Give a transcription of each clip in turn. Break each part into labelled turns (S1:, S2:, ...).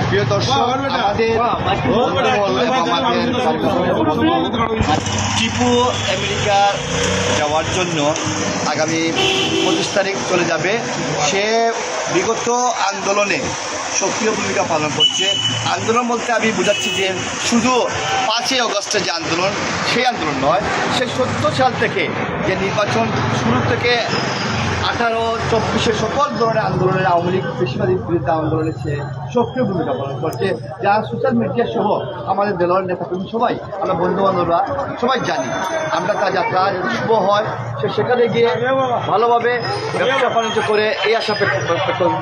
S1: প্রিয় দর্শক আমাদের টিপু আমেরিকা যাওয়ার জন্য আগামী পঁচিশ তারিখ চলে যাবে সে বিগত আন্দোলনে সক্রিয় ভূমিকা পালন করছে। আন্দোলন বলতে আমি বোঝাচ্ছি যে শুধু পাঁচই অগস্টের যে আন্দোলন, সেই আন্দোলন নয়, সে সত্তর সাল থেকে যে নির্বাচন শুরু থেকে আঠারো, চব্বিশে সকল ধরনের আন্দোলনের আওয়ামী লীগ বেশিরভাগের বিরুদ্ধে আন্দোলনে সে সক্রিয় ভূমিকা পালন করছে। যা সোশ্যাল মিডিয়া সহ আমাদের দলের নেতাকর্মী সবাই, আমরা বন্ধু বান্ধবরা সবাই জানি। আমরা তার যাত্রা শুভ হয়, সে সেখানে গিয়ে ভালোভাবে ব্যবসা বাণিজ্য করে এই আশা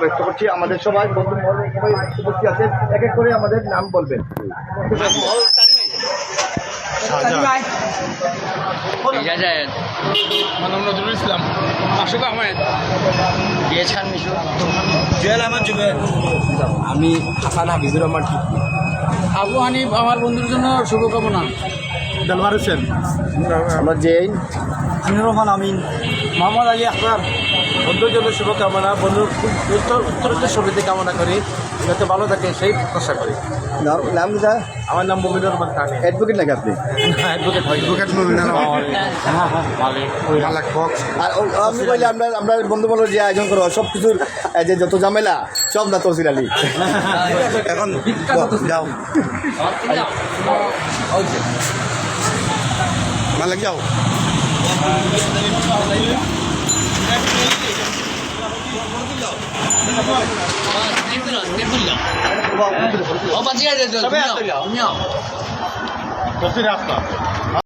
S1: ব্যক্ত করছি। আমাদের সবাই বন্ধু উপস্থিত আছেন। এক এক করে আমাদের নাম বলবেন।
S2: মানব নজরুল ইসলাম। আশুক আহমেদ।
S1: মিশু?
S2: জুয়েল আহমদ জুবের। আমি হাসান হাফিজুর রহমান আবু হানিফ আমার বন্ধুর জন্য শুভকামনা। দেলওয়ার হোসেন।
S1: আমরা জেইন।
S2: আমিনুর রহমান আমিন। মোহাম্মদ আলী আখতার। বন্ধুর জন্য শুভকামনা বন্ধুর উত্তর উত্তরোত্তর সুবিধে কামনা করি। যাতে ভালো থাকে সেই প্রত্যাশা করি।
S1: নাম কি
S2: আমার নাম মমিনুর রহমান খান।
S1: অ্যাডভোকেট নাকি আপনি?
S2: অ্যাডভোকেট অ্যাডভোকেট মমিনুর
S1: আর আমি বললে আমরা আমরা বন্ধু বান্ধব যে আয়োজন করো সব কিছুর যে যত ঝামেলা সব না তহসিল আলী।
S2: এখন যাও। মালিক যাও।
S3: 어, 빠지야 돼, 저, 두 명,
S2: 두 명. 몇 살이 왔어?